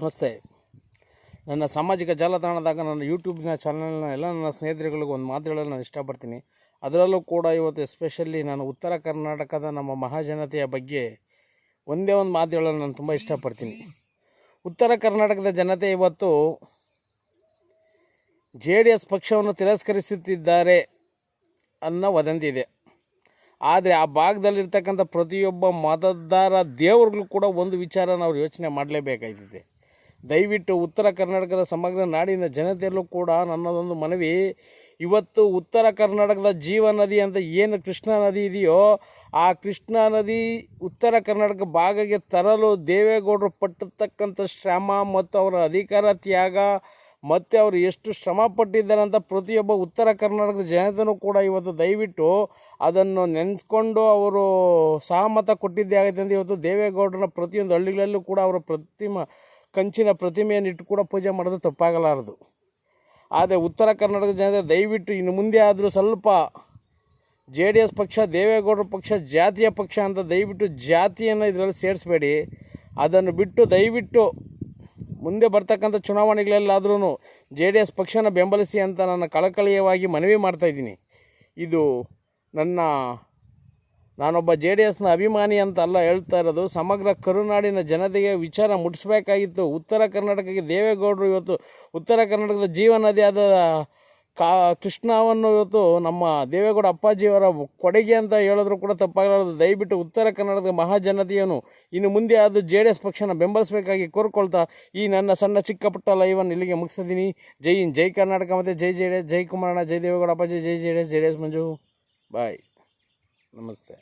ನಮಸ್ತೆ. ನನ್ನ ಸಾಮಾಜಿಕ ಜಾಲತಾಣದಾಗ ನನ್ನ ಯೂಟ್ಯೂಬ್ನ ಚಾನಲ್ನ ಎಲ್ಲ ನನ್ನ ಸ್ನೇಹಿತರುಗಳಿಗೂ ಒಂದು ಮಾತು ಹೇಳಲು ನಾನು ಇಷ್ಟಪಡ್ತೀನಿ. ಅದರಲ್ಲೂ ಕೂಡ ಇವತ್ತು ಎಸ್ಪೆಷಲಿ ನಾನು ಉತ್ತರ ಕರ್ನಾಟಕದ ನಮ್ಮ ಮಹಾಜನತೆಯ ಬಗ್ಗೆ ಒಂದೇ ಒಂದು ಮಾತು ಹೇಳಲು ನಾನು ತುಂಬ ಇಷ್ಟಪಡ್ತೀನಿ. ಉತ್ತರ ಕರ್ನಾಟಕದ ಜನತೆ ಇವತ್ತು ಜೆ ಡಿ ಎಸ್ ಪಕ್ಷವನ್ನು ತಿರಸ್ಕರಿಸುತ್ತಿದ್ದಾರೆ ಅನ್ನೋ ವದಂತಿ ಇದೆ. ಆದರೆ ಆ ಭಾಗದಲ್ಲಿರ್ತಕ್ಕಂಥ ಪ್ರತಿಯೊಬ್ಬ ಮತದಾರ ದೇವರುಗಳು ಕೂಡ ಒಂದು ವಿಚಾರನ ನಾವು ಯೋಚನೆ ಮಾಡಲೇಬೇಕಾಗ್ತದೆ. ದಯವಿಟ್ಟು ಉತ್ತರ ಕರ್ನಾಟಕದ ಸಮಗ್ರ ನಾಡಿನ ಜನತೆಯಲ್ಲೂ ಕೂಡ ನನ್ನದೊಂದು ಮನವಿ. ಇವತ್ತು ಉತ್ತರ ಕರ್ನಾಟಕದ ಜೀವ ನದಿ ಅಂತ ಏನು ಕೃಷ್ಣಾ ನದಿ ಇದೆಯೋ, ಆ ಕೃಷ್ಣಾ ನದಿ ಉತ್ತರ ಕರ್ನಾಟಕ ಭಾಗಕ್ಕೆ ತರಲು ದೇವೇಗೌಡರು ಪಟ್ಟಿರ್ತಕ್ಕಂಥ ಶ್ರಮ ಮತ್ತು ಅವರ ಅಧಿಕಾರ ತ್ಯಾಗ ಮತ್ತು ಅವರು ಎಷ್ಟು ಶ್ರಮ ಪಟ್ಟಿದ್ದಾರೆ ಅಂತ ಪ್ರತಿಯೊಬ್ಬ ಉತ್ತರ ಕರ್ನಾಟಕದ ಜನತೆಯೂ ಕೂಡ ಇವತ್ತು ದಯವಿಟ್ಟು ಅದನ್ನು ನೆನೆಸ್ಕೊಂಡು ಅವರು ಸಹಮತ ಕೊಟ್ಟಿದ್ದೇ ಆಗುತ್ತೆ ಅಂತ ಇವತ್ತು ದೇವೇಗೌಡರನ್ನ ಪ್ರತಿಯೊಂದು ಹಳ್ಳಿಗಳಲ್ಲೂ ಕೂಡ ಅವರ ಪ್ರತಿಮಾ ಕಂಚಿನ ಪ್ರತಿಮೆಯನ್ನು ಇಟ್ಟು ಕೂಡ ಪೂಜೆ ಮಾಡೋದು ತಪ್ಪಾಗಲಾರದು. ಆದರೆ ಉತ್ತರ ಕರ್ನಾಟಕದ ಜನತೆ ದಯವಿಟ್ಟು ಇನ್ನು ಮುಂದೆ ಆದರೂ ಸ್ವಲ್ಪ ಜೆ ಡಿ ಎಸ್ ಪಕ್ಷ, ದೇವೇಗೌಡರ ಪಕ್ಷ, ಜಾತಿಯ ಪಕ್ಷ ಅಂತ ದಯವಿಟ್ಟು ಜಾತಿಯನ್ನು ಇದರಲ್ಲಿ ಸೇರಿಸಬೇಡಿ. ಅದನ್ನು ಬಿಟ್ಟು ದಯವಿಟ್ಟು ಮುಂದೆ ಬರ್ತಕ್ಕಂಥ ಚುನಾವಣೆಗಳಲ್ಲಾದ್ರೂ ಜೆ ಡಿ ಎಸ್ ಪಕ್ಷನ ಬೆಂಬಲಿಸಿ ಅಂತ ನನ್ನ ಕಳಕಳಿಯವಾಗಿ ಮನವಿ ಮಾಡ್ತಾಯಿದ್ದೀನಿ ಇದು ನನ್ನ ನಾನೊಬ್ಬ ಜೆ ಡಿ ಎಸ್ನ ಅಭಿಮಾನಿ ಅಂತ ಅಲ್ಲ ಹೇಳ್ತಾ ಇರೋದು, ಸಮಗ್ರ ಕರುನಾಡಿನ ಜನತೆಗೆ ವಿಚಾರ ಮುಟ್ಟಿಸ್ಬೇಕಾಗಿತ್ತು ಉತ್ತರ ಕರ್ನಾಟಕಕ್ಕೆ ದೇವೇಗೌಡರು ಇವತ್ತು, ಉತ್ತರ ಕರ್ನಾಟಕದ ಜೀವನದಿಯಾದ ಕಾ, ಕೃಷ್ಣವನ್ನು ಇವತ್ತು ನಮ್ಮ ದೇವೇಗೌಡ ಅಪ್ಪಾಜಿಯವರ ಕೊಡುಗೆ ಅಂತ ಹೇಳಿದ್ರು ಕೂಡ ತಪ್ಪಾಗಲಾರದು. ದಯವಿಟ್ಟು ಉತ್ತರ ಕನ್ನಡದ ಮಹಾಜನತೆಯನ್ನು ಇನ್ನು ಮುಂದೆ ಅದು ಜೆ ಡಿ ಎಸ್ ಪಕ್ಷನ ಬೆಂಬಲಿಸಬೇಕಾಗಿ ಕೋರ್ಕೊಳ್ತಾ, ಈ ನನ್ನ ಸಣ್ಣ ಚಿಕ್ಕ ಪುಟ್ಟ ಲೈವನ್ನು ಇಲ್ಲಿಗೆ ಮುಗಿಸಿದ್ದೀನಿ ಜೈ ಇನ್ ಜೈ ಕರ್ನಾಟಕ ಮತ್ತು ಜೈ ಜೆ ಡಿ ಎಸ್ ಜೈ ಕುಮಾರಣ್ಣ, ಜೈ ದೇವೇಗೌಡ ಅಪ್ಪಾಜಿ, ಜೈ J D S, J D S Manju. Bye. ನಮಸ್ತೆ.